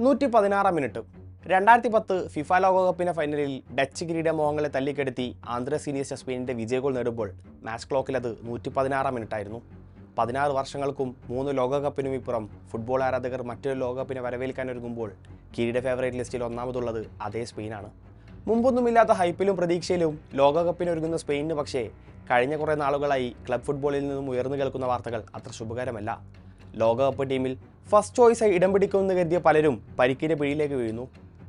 നൂറ്റി പതിനാറാം മിനിറ്റ്. രണ്ടായിരത്തി പത്ത് ഫിഫ ലോകകപ്പിന്റെ ഫൈനലിൽ ഡച്ച് കിരീട മോഹങ്ങളെ തല്ലിക്കെടുത്തി ആന്ധ്ര സീനിയർ സ്പെയിനിന്റെ വിജയ ഗോൾ നേടുമ്പോൾ മാച്ച് ക്ലോക്കിൽ അത് നൂറ്റി പതിനാറാം മിനിറ്റായിരുന്നു. പതിനാറ് വർഷങ്ങൾക്കും മൂന്ന് ലോകകപ്പിനും ഇപ്പുറം ഫുട്ബോൾ ആരാധകർ മറ്റൊരു ലോകകപ്പിനെ വരവേൽക്കാനൊരുങ്ങുമ്പോൾ കിരീട ഫേവറേറ്റ് ലിസ്റ്റിൽ ഒന്നാമതുള്ളത് അതേ സ്പെയിനാണ്. മുമ്പൊന്നുമില്ലാത്ത ഹൈപ്പിലും പ്രതീക്ഷയിലും ലോകകപ്പിനൊരുങ്ങുന്ന സ്പെയിനിന് പക്ഷേ കഴിഞ്ഞ കുറേ നാളുകളായി ക്ലബ് ഫുട്ബോളിൽ നിന്നും ഉയർന്നു കേൾക്കുന്ന വാർത്തകൾ അത്ര ശുഭകരമല്ല. ലോകകപ്പ് ടീമിൽ ഫസ്റ്റ് ചോയ്സായി ഇടം പിടിക്കുമെന്ന് കരുതിയ പലരും പരിക്കിന്റെ പിടിയിലേക്ക് വീഴുന്നു.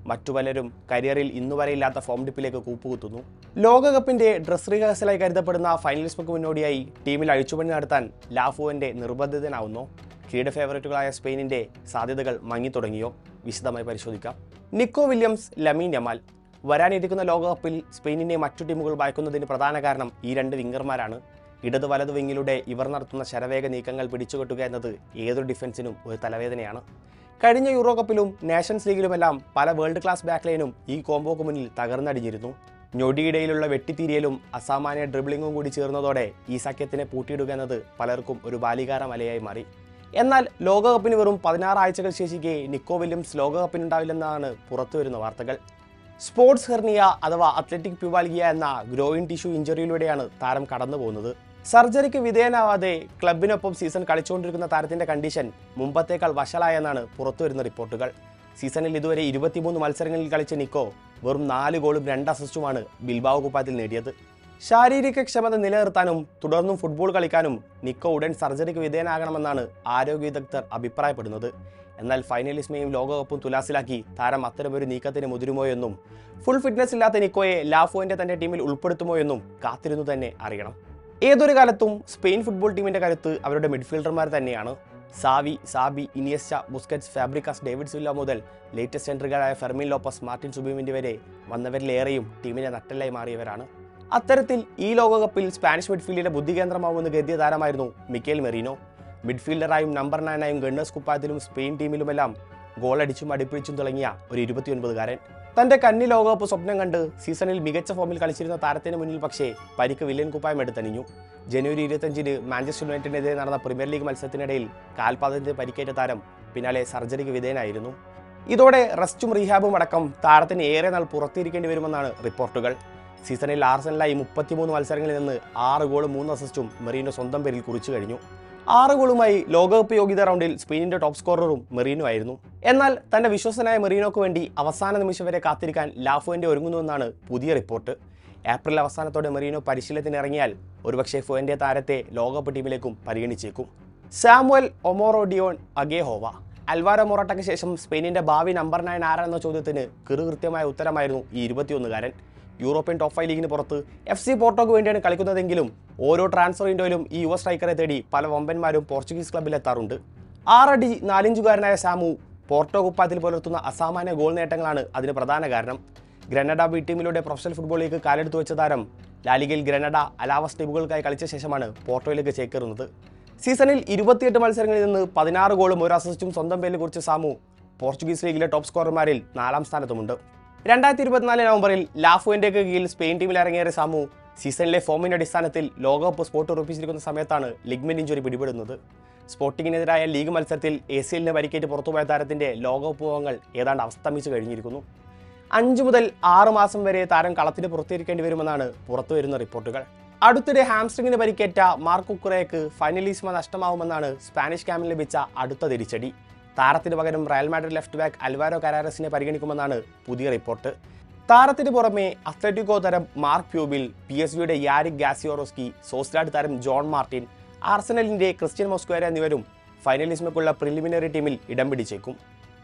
മറ്റു പലരും കരിയറിൽ ഇന്നു വരെ ഇല്ലാത്ത ഫോം ഡിപ്പിലേക്ക് കൂപ്പുകുത്തുന്നു. ലോകകപ്പിന്റെ ഡ്രസ് റിഹേഴ്സലായി കരുതപ്പെടുന്ന ഫൈനലിസ്മക്ക് മുന്നോടിയായി ടീമിൽ അഴിച്ചുപണി നടത്താൻ ലാഫുവിന്റെ നിർബന്ധിതനാവുന്നു. കിരീട ഫേവറേറ്റുകളായ സ്പെയിനിന്റെ സാധ്യതകൾ മങ്ങിത്തുടങ്ങിയോ വിശദമായി പരിശോധിക്കാം. Nico Williams Lamine Yamal. വരാനിരിക്കുന്ന ലോകകപ്പിൽ സ്പെയിനിനെ മറ്റു ടീമുകൾ ഭയക്കുന്നതിന് പ്രധാന കാരണം ഈ രണ്ട് വിങ്ങർമാരാണ്. ഇടത് വലതു വിങ്ങിലൂടെ ഇവർ നടത്തുന്ന ശരവേഗ നീക്കങ്ങൾ പിടിച്ചുകെട്ടുക എന്നത് ഏതൊരു ഡിഫൻസിനും ഒരു തലവേദനയാണ്. കഴിഞ്ഞ യൂറോ കപ്പിലും നാഷൻസ് ലീഗിലുമെല്ലാം പല വേൾഡ് ക്ലാസ് ബാക്ക്ലൈനും ഈ കോംബോക്ക് മുന്നിൽ തകർന്നടിഞ്ഞിരുന്നു. ഞൊടിയിടയിലുള്ള വെട്ടിത്തീരിയലും അസാമാന്യ ഡ്രിബ്ലിങ്ങും കൂടി ചേർന്നതോടെ ഈ സഖ്യത്തിനെ പൂട്ടിയിടുക എന്നത് പലർക്കും ഒരു ബാലികാര മലയായി മാറി. എന്നാൽ ലോകകപ്പിന് വെറും പതിനാറ് ആഴ്ചകൾ ശേഷിക്കെ നിക്കോ വില്യംസ് ലോകകപ്പിനുണ്ടാവില്ലെന്നാണ് പുറത്തുവരുന്ന വാർത്തകൾ. സ്പോർട്സ് ഹെർണിയ അഥവാ അത്ലറ്റിക് പ്യുവാൽഗിയ എന്ന ഗ്രോയിൻ ടിഷ്യൂ ഇഞ്ചറിയിലൂടെയാണ് താരം കടന്നു പോകുന്നത് സർജറിക്ക് വിധേയനാവാതെ ക്ലബിനൊപ്പം സീസൺ കളിച്ചുകൊണ്ടിരിക്കുന്ന താരത്തിന്റെ കണ്ടീഷൻ മുമ്പത്തേക്കാൾ വഷളായെന്നാണ് പുറത്തുവരുന്ന റിപ്പോർട്ടുകൾ. സീസണിൽ ഇതുവരെ ഇരുപത്തിമൂന്ന് മത്സരങ്ങളിൽ കളിച്ച നിക്കോ വെറും നാല് ഗോളും രണ്ട് അസിസ്റ്റുമാണ് ബിൽബാവ് കുപ്പാത്തിൽ നേടിയത്. ശാരീരിക ക്ഷമത നിലനിർത്താനും തുടർന്നും ഫുട്ബോൾ കളിക്കാനും നിക്കോ ഉടൻ സർജറിക്ക് വിധേയനാകണമെന്നാണ് ആരോഗ്യ വിദഗ്ധർ അഭിപ്രായപ്പെടുന്നത്. എന്നാൽ ഫൈനലിസ്മയും ലോകകപ്പും തുലാസിലാക്കി താരം അത്തരമൊരു നീക്കത്തിന് മുതിരുമോ എന്നും ഫുൾ ഫിറ്റ്നസ് ഇല്ലാത്ത നിക്കോയെ ലാഫോന്റെ തന്റെ ടീമിൽ ഉൾപ്പെടുത്തുമോ എന്നും കാത്തിരുന്നു തന്നെ അറിയണം. ഏതൊരു കാലത്തും സ്പെയിൻ ഫുട്ബോൾ ടീമിന്റെ കരുത്ത് അവരുടെ മിഡ്ഫീൽഡർമാർ തന്നെയാണ്. Xavi Xabi Iniesta Busquets Fabregas David Silva മുതൽ ലേറ്റസ്റ്റ് എൻട്രികളായ ഫെർമിൻ ലോപ്പസ് മാർട്ടിൻ സുബിമിന്റെ വരെ വന്നവരിലേറെയും ടീമിന്റെ നട്ടലായി മാറിയവരാണ്. അത്തരത്തിൽ ഈ ലോകകപ്പിൽ സ്പാനിഷ് മിഡ്ഫീൽഡിന്റെ ബുദ്ധികേന്ദ്രമാവുമെന്ന് കരുതിയ താരമായിരുന്നു മിക്കേൽ മെറീനോ. മിഡ്ഫീൽഡറായും നമ്പർ നയനായും ഗണ്ണേഴ്സ് കുപ്പായത്തിലും സ്പെയിൻ ടീമിലുമെല്ലാം ഗോളടിച്ചും അടിപ്പിടിച്ചും തുടങ്ങിയ ഒരു ഇരുപത്തിയൊൻപതുകാരൻ. തന്റെ കന്നി ലോകകപ്പ് സ്വപ്നം കണ്ട് സീസണിൽ മികച്ച ഫോമിൽ കളിച്ചിരുന്ന താരത്തിന് മുന്നിൽ പക്ഷേ പരിക്ക് വില്ലൻ കുപ്പായം എടുത്തണിഞ്ഞു. ജനുവരി ഇരുപത്തഞ്ചിന് മാഞ്ചസ്റ്റർ യുണൈറ്റഡിനെതിരെ നടന്ന പ്രീമിയർ ലീഗ് മത്സരത്തിനിടയിൽ കാൽപാദത്തിന് പരിക്കേറ്റ താരം പിന്നാലെ സർജറിക്ക് വിധേയനായിരുന്നു. ഇതോടെ റെസ്റ്റും റീഹാബും അടക്കം താരത്തിന് ഏറെ നാൾ പുറത്തിരിക്കേണ്ടി വരുമെന്നാണ് റിപ്പോർട്ടുകൾ. സീസണിൽ ആർസനലായി മുപ്പത്തിമൂന്ന് മത്സരങ്ങളിൽ നിന്ന് ആറ് ഗോളും മൂന്ന് അസിസ്റ്റും മെറീനോ സ്വന്തം പേരിൽ കുറിച്ചു കഴിഞ്ഞു. ആറ് ഗോളുമായി ലോകകപ്പ് യോഗ്യത റൗണ്ടിൽ സ്പെയിനിന്റെ ടോപ്പ് സ്കോററും മെറീനോ ആയിരുന്നു എന്നാൽ തന്റെ വിശ്വസനായ മെറീനോക്ക് വേണ്ടി അവസാന നിമിഷം വരെ കാത്തിരിക്കാൻ ലാഫോന്റെ ഒരുങ്ങുന്നുവെന്നാണ് പുതിയ റിപ്പോർട്ട്. ഏപ്രിൽ അവസാനത്തോടെ മെറീനോ പരിശീലനത്തിന് ഇറങ്ങിയാൽ ഒരുപക്ഷെ ഫുവന്റെ താരത്തെ ലോകകപ്പ് ടീമിലേക്കും പരിഗണിച്ചേക്കും. Samuel Omorodion Aghehowa. അൽവാരോ മൊറോട്ടയ്ക്ക് ശേഷം സ്പെയിനിന്റെ ഭാവി നമ്പർ നയൻ ആരാണെന്ന ചോദ്യത്തിന് കൃത്യമായ ഉത്തരമായിരുന്നു ഈ ഇരുപത്തിയൊന്നുകാരൻ. യൂറോപ്യൻ ടോപ്പ് ഫൈവ് ലീഗിന് പുറത്ത് എഫ് സി പോർട്ടോക്ക് വേണ്ടിയാണ് കളിക്കുന്നതെങ്കിലും ഓരോ ട്രാൻസ്ഫർ വിൻഡോയിലും ഈ യുവ സ്ട്രൈക്കറെ തേടി പല വമ്പന്മാരും പോർച്ചുഗീസ് ക്ലബ്ബിൽ എത്താറുണ്ട്. ആറടി നാലിഞ്ചുകാരനായ സാമു പോർട്ടോ കുപ്പാത്തിൽ പുലർത്തുന്ന അസാമാന്യ ഗോൾ നേട്ടങ്ങളാണ് അതിന് പ്രധാന കാരണം. ഗ്രനഡ ബി ടീമിലൂടെ പ്രൊഫഷണൽ ഫുട്ബോളിലേക്ക് കാലെടുത്തു വെച്ച താരം ലാലിഗയിൽ ഗ്രനഡ അലാവസ് ടീമുകൾക്കായി കളിച്ച ശേഷമാണ് പോർട്ടോയിലേക്ക് ചേക്കേറുന്നത്. സീസണിൽ ഇരുപത്തിയെട്ട് മത്സരങ്ങളിൽ നിന്ന് പതിനാറ് ഗോളും ഒരു അസിസ്റ്റും സ്വന്തം പേരിൽ കുറിച്ച് സാമു പോർച്ചുഗീസ് ലീഗിലെ ടോപ്പ് സ്കോറർമാരിൽ നാലാം സ്ഥാനത്തുമുണ്ട്. രണ്ടായിരത്തി ഇരുപത്തിനാല് നവംബറിൽ ലാഫുവിന്റെ കീഴിൽ സ്പെയിൻ ടീമിൽ ഇറങ്ങിയ സാമു സീസണിലെ ഫോമിന്റെ അടിസ്ഥാനത്തിൽ ലോകകപ്പ് സ്പോട്ട് ഉറപ്പിച്ചിരിക്കുന്ന സമയത്താണ് ലിഗ്മെൻ ഇഞ്ചുറി പിടിപെടുന്നത്. സ്പോർട്ടിങ്ങിനെതിരായ ലീഗ് മത്സരത്തിൽ എ സി എല്ലിന് പരിക്കേറ്റ് പുറത്തുപോയ താരത്തിന്റെ ലോകകപ്പ് മുഖങ്ങൾ ഏതാണ്ട് അവസ്തമിച്ചു കഴിഞ്ഞിരിക്കുന്നു. അഞ്ചു മുതൽ ആറ് മാസം വരെ താരം കളത്തിന് പുറത്തിരിക്കേണ്ടി വരുമെന്നാണ് പുറത്തുവരുന്ന റിപ്പോർട്ടുകൾ. അടുത്തിടെ ഹാംസ്ട്രിങ്ങിന് പരിക്കേറ്റ മാർക്ക് കുക്കുറേക്ക് ഫൈനലിസ്മ നഷ്ടമാവുമെന്നാണ് സ്പാനിഷ് ക്യാമ്പിൽ ലഭിച്ച അടുത്ത തിരിച്ചടി. താരത്തിന് പകരം Real Madrid left back Alvaro കരാരസിനെ പരിഗണിക്കുമെന്നാണ് പുതിയ റിപ്പോർട്ട്. താരത്തിന് പുറമെ അത്ലറ്റിക്കോ തരം മാർക്ക് പ്യൂബിൽ പി എസ് വിയുടെ യാരിക് ഗാസിയോറോസ്കി സോസ്ലാഡ് താരം ജോൺ മാർട്ടിൻ ആർസനലിന്റെ ക്രിസ്ത്യൻ മോസ്ക്വേര എന്നിവരും ഫൈനലിസ്മക്കുള്ള പ്രിലിമിനറി ടീമിൽ ഇടം പിടിച്ചേക്കും.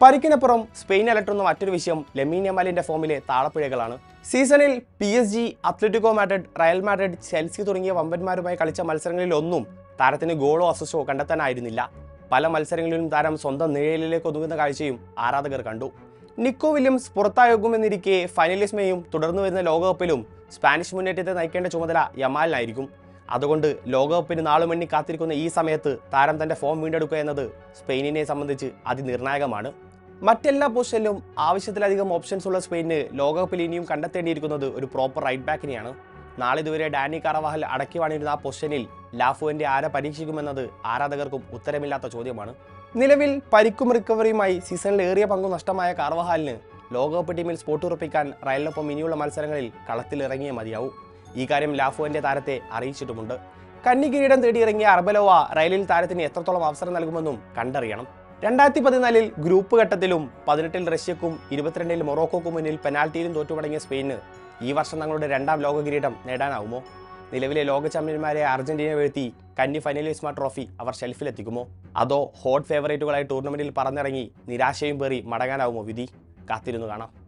പരിക്കിനപ്പുറം സ്പെയിൻ അലട്ടുന്ന മറ്റൊരു വിഷയം ലെമീൻ യമാലിന്റെ ഫോമിലെ താളപ്പിഴകളാണ്. സീസണിൽ P S G Atletico Madrid Real Madrid Chelsea തുടങ്ങിയ വമ്പന്മാരുമായി കളിച്ച മത്സരങ്ങളിലൊന്നും താരത്തിന് ഗോളോ അസിസ്റ്റോ കണ്ടെത്താനായിരുന്നില്ല. പല മത്സരങ്ങളിലും താരം സ്വന്തം നിഴലിലേക്ക് ഒതുങ്ങുന്ന കാഴ്ചയും ആരാധകർ കണ്ടു. നിക്കോ വില്യംസ് പുറത്താകുമെന്നിരിക്കെ ഫൈനലിസ്മയും തുടർന്നു വരുന്ന ലോകകപ്പിലും സ്പാനിഷ് മുന്നേറ്റത്തെ നയിക്കേണ്ട ചുമതല യമാലിനായിരിക്കും. അതുകൊണ്ട് ലോകകപ്പിന് നാളുമണ്ണി കാത്തിരിക്കുന്ന ഈ സമയത്ത് താരം തന്റെ ഫോം വീണ്ടെടുക്കുക എന്നത് സ്പെയിനിനെ സംബന്ധിച്ച് അതിനിർണായകമാണ്. മറ്റെല്ലാ പൊസിഷനിലും ആവശ്യത്തിലധികം ഓപ്ഷൻസ് ഉള്ള സ്പെയിനിന് ലോകകപ്പിൽ ഇനിയും കണ്ടെത്തേണ്ടിയിരിക്കുന്നത് ഒരു പ്രോപ്പർ റൈറ്റ് ബാക്കിനെയാണ്. നാളിതുവരെ ഡാനി കാറവാഹൽ അടക്കി വാണിരുന്ന ആ പൊസിഷനിൽ ലാഫുവിന്റെ ആരെ പരീക്ഷിക്കുമെന്നത് ആരാധകർക്കും ഉത്തരമില്ലാത്ത ചോദ്യമാണ്. നിലവിൽ പരിക്കും റിക്കവറിയുമായി സീസണിൽ ഏറിയ പങ്കു നഷ്ടമായ കാർവഹാലിന് ലോകകപ്പ് ടീമിൽ സ്പോട്ട് ഉറപ്പിക്കാൻ റയലിനൊപ്പം ഇനിയുള്ള മത്സരങ്ങളിൽ കളത്തിലിറങ്ങിയേ മതിയാവൂ. ഈ കാര്യം ലാഫുവിന്റെ താരത്തെ അറിയിച്ചിട്ടുമുണ്ട്. കന്നി കിരീടം തേടിയിറങ്ങിയ അർബലോവ റയലിൽ താരത്തിന് എത്രത്തോളം അവസരം നൽകുമെന്നും കണ്ടറിയണം. രണ്ടായിരത്തി പതിനാലിൽ ഗ്രൂപ്പ് ഘട്ടത്തിലും പതിനെട്ടിൽ റഷ്യക്കും ഇരുപത്തിരണ്ടിൽ മൊറോക്കോക്കും മുന്നിൽ പെനാൽറ്റിയിലും തോറ്റുമടങ്ങിയ സ്പെയിന് ഈ വർഷം തങ്ങളുടെ രണ്ടാം ലോക കിരീടം നേടാനാവുമോ? നിലവിലെ ലോക ചാമ്പ്യന്മാരെ അർജന്റീന വീഴ്ത്തി കന്നി ഫൈനലിസ്മ ട്രോഫി അവർ ഷെൽഫിലെത്തിക്കുമോ? അതോ ഹോട്ട് ഫേവറേറ്റുകളായി ടൂർണമെന്റിൽ പറന്നിറങ്ങി നിരാശയും പേറി മടങ്ങാനാവുമോ വിധി? കാത്തിരുന്നു കാണാം.